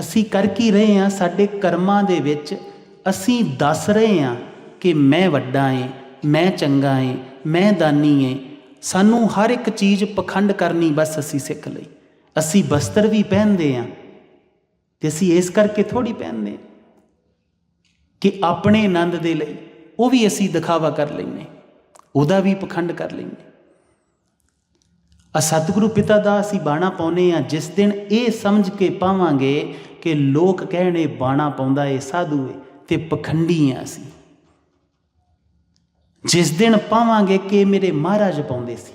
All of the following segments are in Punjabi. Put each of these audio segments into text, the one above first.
ਅਸੀਂ ਕਰ ਕੀ ਰਹੇ ਹਾਂ? ਸਾਡੇ ਕਰਮਾਂ ਦੇ ਵਿੱਚ ਅਸੀਂ ਦੱਸ ਰਹੇ ਹਾਂ ਕਿ ਮੈਂ ਵੱਡਾ ਏ, ਮੈਂ ਚੰਗਾ ਏ, ਮੈਂ ਦਾਨੀ ਏ। ਸਾਨੂੰ ਹਰ ਇੱਕ ਚੀਜ਼ ਪਖੰਡ ਕਰਨੀ ਬਸ ਅਸੀਂ ਸਿੱਖ ਲਈ। ਅਸੀਂ ਬਸਤਰ ਵੀ ਪਹਿਨਦੇ ਹਾਂ ਤੇ ਅਸੀਂ ਇਸ ਕਰਕੇ ਥੋੜੀ ਪਹਿਨਦੇ ਹਾਂ ਕਿ ਆਪਣੇ ਆਨੰਦ ਦੇ ਲਈ ਉਹ ਵੀ ਅਸੀਂ ਦਿਖਾਵਾ ਕਰ ਲੈਨੇ ਉਹਦਾ ਵੀ ਪਖੰਡ ਕਰ ਲੈਨੇ ਆ ਸਤਿਗੁਰੂ ਪਿਤਾ ਦਾ ਅਸੀਂ ਬਾਣਾ ਪਾਉਨੇ ਆ ਜਿਸ ਦਿਨ ਇਹ ਸਮਝ ਕੇ ਪਾਵਾਂਗੇ ਕਿ ਲੋਕ ਕਹਿਣੇ ਬਾਣਾ ਪਾਉਂਦਾ ਏ ਸਾਧੂ ਏ ਤੇ ਪਖੰਡੀ ਆ ਅਸੀਂ। ਜਿਸ ਦਿਨ ਪਾਵਾਂਗੇ ਕਿ ਮੇਰੇ ਮਹਾਰਾਜ ਪਾਉਂਦੇ ਸੀ।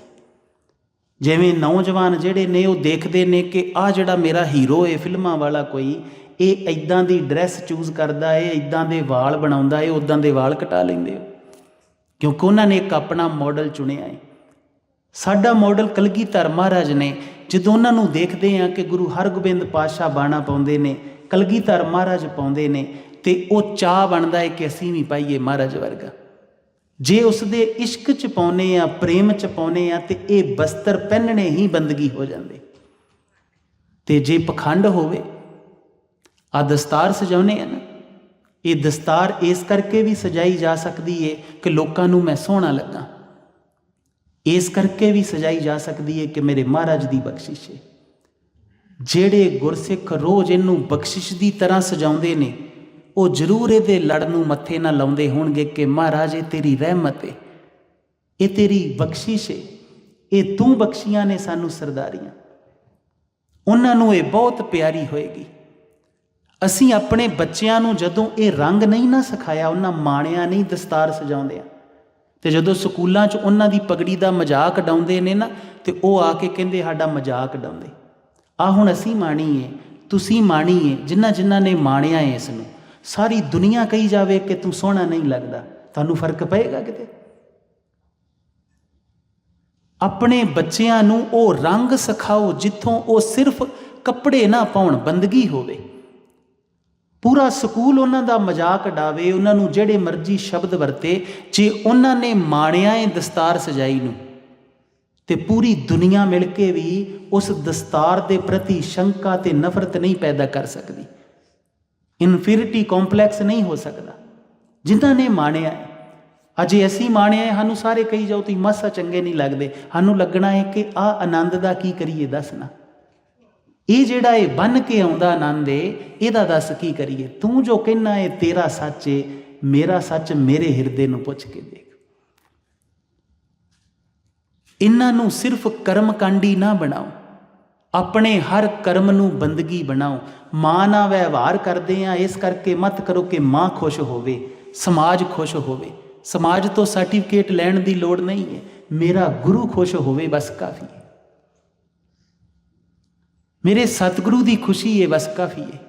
ਜਿਵੇਂ ਨੌਜਵਾਨ ਜਿਹੜੇ ਨੇ ਉਹ ਦੇਖਦੇ ਨੇ ਕਿ ਆ ਜਿਹੜਾ ਮੇਰਾ ਹੀਰੋ ਏ ਫਿਲਮਾਂ ਵਾਲਾ ਕੋਈ, ਇਹ ਇਦਾਂ ਦੀ ਡਰੈਸ ਚੂਜ਼ ਕਰਦਾ ਏ ਇਦਾਂ ਦੇ ਵਾਲ ਬਣਾਉਂਦਾ ਏ ਉਦਾਂ ਦੇ ਵਾਲ ਕਟਾ ਲੈਂਦੇ ਹੋ ਕਿਉਂਕਿ ਉਹਨਾਂ ਨੇ ਇੱਕ ਆਪਣਾ ਮਾਡਲ ਚੁਣਿਆ ਏ। ਸਾਡਾ ਮਾਡਲ ਕਲਗੀਧਰ ਮਹਾਰਾਜ ਨੇ ਜਦੋਂ ਉਹਨਾਂ ਨੂੰ ਦੇਖਦੇ ਆ ਕਿ ਗੁਰੂ ਹਰਗੋਬਿੰਦ ਪਾਤਸ਼ਾਹ ਬਾਣਾ ਪਾਉਂਦੇ ਨੇ, ਕਲਗੀਧਰ ਮਹਾਰਾਜ ਪਾਉਂਦੇ ਨੇ, ਤੇ ਉਹ ਚਾਹ ਬਣਦਾ ਹੈ ਕਿ ਅਸੀਂ ਵੀ ਪਾਈਏ ਮਹਾਰਾਜ ਵਰਗਾ। ਜੇ ਉਸ ਦੇ ਇਸ਼ਕ ਚ ਪਾਉਨੇ ਆ ਪ੍ਰੇਮ ਚ ਪਾਉਨੇ ਆ ਤੇ ਇਹ ਬਸਤਰ ਪਹਿਨਣੇ ਹੀ ਬੰਦਗੀ ਹੋ ਜਾਂਦੇ। ਤੇ ਜੇ ਪਖੰਡ ਹੋਵੇ ਆ ਦਸਤਾਰ ਸਜਾਉਨੇ ਆ ਨਾ, ਇਹ ਦਸਤਾਰ ਇਸ ਕਰਕੇ ਵੀ ਸਜਾਈ ਜਾ ਸਕਦੀ ਏ ਕਿ ਲੋਕਾਂ ਨੂੰ ਮੈਂ ਸੋਹਣਾ ਲੱਗਾ। ਇਸ ਕਰਕੇ ਵੀ ਸਜਾਈ ਜਾ ਸਕਦੀ ਹੈ ਕਿ ਮੇਰੇ ਮਹਾਰਾਜ ਦੀ ਬਖਸ਼ਿਸ਼ ਏ ਜਿਹੜੇ ਗੁਰਸਿੱਖ ਰੋਜ਼ ਇਹਨੂੰ ਬਖਸ਼ਿਸ਼ ਦੀ ਤਰ੍ਹਾਂ ਸਜਾਉਂਦੇ ਨੇ, ਉਹ ਜ਼ਰੂਰ ਇਹਦੇ ਲੜ ਨੂੰ ਮੱਥੇ ਨਾ ਲਾਉਂਦੇ ਹੋਣਗੇ ਕਿ ਮਹਾਰਾਜ, ਇਹ ਤੇਰੀ ਰਹਿਮਤ ਏ ਇਹ ਤੇਰੀ ਬਖਸ਼ਿਸ਼ ਏ ਇਹ ਤੂੰ ਬਖਸ਼ੀਆਂ ਨੇ ਸਾਨੂੰ ਸਰਦਾਰੀਆਂ। ਉਹਨਾਂ ਨੂੰ ਇਹ ਬਹੁਤ ਪਿਆਰੀ ਹੋਏਗੀ। ਅਸੀਂ ਆਪਣੇ ਬੱਚਿਆਂ ਨੂੰ ਜਦੋਂ ਇਹ ਰੰਗ ਨਹੀਂ ਨਾ ਸਿਖਾਇਆ, ਉਹਨਾਂ ਮਾਣਿਆ ਨਹੀਂ ਦਸਤਾਰ ਸਜਾਉਂਦੇ ਆ ਤੇ ਜਦੋਂ ਸਕੂਲਾਂ 'ਚ ਉਹਨਾਂ ਦੀ ਪਗੜੀ ਦਾ ਮਜ਼ਾਕ ਡਾਉਂਦੇ ਨੇ ਨਾ, ਤੇ ਉਹ ਆ ਕੇ ਕਹਿੰਦੇ, ਸਾਡਾ ਮਜ਼ਾਕ ਡਾਉਂਦੇ ਆ ਹੁਣ ਅਸੀਂ ਮਾਣੀਏ ਤੁਸੀਂ ਮਾਣੀਏ ਜਿਨ੍ਹਾਂ ਜਿਨ੍ਹਾਂ ਨੇ ਮਾਣਿਆ ਹੈ ਇਸ ਨੂੰ। ਸਾਰੀ ਦੁਨੀਆ ਕਹੀ ਜਾਵੇ ਕਿ ਤੂੰ ਸੋਹਣਾ ਨਹੀਂ ਲੱਗਦਾ। ਤੁਹਾਨੂੰ ਫ਼ਰਕ ਪਏਗਾ ਕਿਤੇ? ਆਪਣੇ ਬੱਚਿਆਂ ਨੂੰ ਉਹ ਰੰਗ ਸਿਖਾਓ ਜਿੱਥੋਂ ਉਹ ਸਿਰਫ ਕੱਪੜੇ ਨਾ ਪਾਉਣ, ਬੰਦਗੀ ਹੋਵੇ। ਪੂਰਾ ਸਕੂਲ ਉਹਨਾਂ ਦਾ ਮਜ਼ਾਕ ਡਾਵੇ ਉਹਨਾਂ ਨੂੰ ਜਿਹੜੇ ਮਰਜ਼ੀ ਸ਼ਬਦ ਵਰਤੇ, ਜੇ ਉਹਨਾਂ ਨੇ ਮਾਣਿਆ ਹੈ ਦਸਤਾਰ ਸਜਾਈ ਨੂੰ। ਤੇ ਪੂਰੀ ਦੁਨੀਆ ਮਿਲ ਕੇ ਵੀ ਉਸ ਦਸਤਾਰ ਦੇ ਪ੍ਰਤੀ ਸ਼ੰਕਾ ਤੇ ਨਫ਼ਰਤ ਨਹੀਂ ਪੈਦਾ ਕਰ ਸਕਦੀ। ਇਨਫੀਰਿਟੀ ਕੰਪਲੈਕਸ ਨਹੀਂ ਹੋ ਸਕਦਾ। ਜਿਨ੍ਹਾਂ ਨੇ ਮਾਣਿਆ ਹੈ। ਅਜੇ ਅਸੀਂ ਮਾਣਿਆ ਸਾਨੂੰ ਸਾਰੇ ਕਹੀ ਜਾਓ, ਤੁਸੀਂ ਮਾਸਾ ਚੰਗੇ ਨਹੀਂ ਲੱਗਦੇ। ਸਾਨੂੰ ਲੱਗਣਾ ਹੈ ਕਿ ਆ ਆਨੰਦ ਦਾ ਕੀ ਕਰੀਏ ਦੱਸਣਾ ਇਹ ਜਿਹੜਾ ਇਹ ਬਨ ਕੇ ਆਉਂਦਾ ਆਨੰਦ ਏ, ਇਹਦਾ ਦੱਸ ਕੀ ਕਰੀਏ? ਤੂੰ ਜੋ ਕਹਿਣਾ ਏ, ਤੇਰਾ ਸੱਚ ਏ, ਮੇਰਾ ਸੱਚ ਮੇਰੇ ਹਿਰਦੇ ਨੂੰ ਪੁੱਛ ਕੇ ਦੇਖ। ਇਹਨਾਂ ਨੂੰ ਸਿਰਫ ਕਰਮ ਕਾਂਡੀ ਨਾ ਬਣਾਓ। ਆਪਣੇ ਹਰ ਕਰਮ ਨੂੰ ਬੰਦਗੀ ਬਣਾਓ। ਮਾਂ ਨਾਲ ਵਿਵਹਾਰ ਕਰਦੇ ਆ, ਇਸ ਕਰਕੇ ਮਤ ਕਰੋ ਕਿ ਮਾਂ ਖੁਸ਼ ਹੋਵੇ, ਸਮਾਜ ਖੁਸ਼ ਹੋਵੇ। ਸਮਾਜ ਤੋਂ ਸਰਟੀਫਿਕੇਟ ਲੈਣ ਦੀ ਲੋੜ ਨਹੀਂ ਹੈ ਮੇਰਾ ਗੁਰੂ ਖੁਸ਼ ਹੋਵੇ ਬਸ ਕਾਫੀ ਹੈ ਮੇਰੇ ਸਤਿਗੁਰੂ ਦੀ ਖੁਸ਼ੀ ਇਹ ਬਸ ਕਾਫੀ ਹੈ।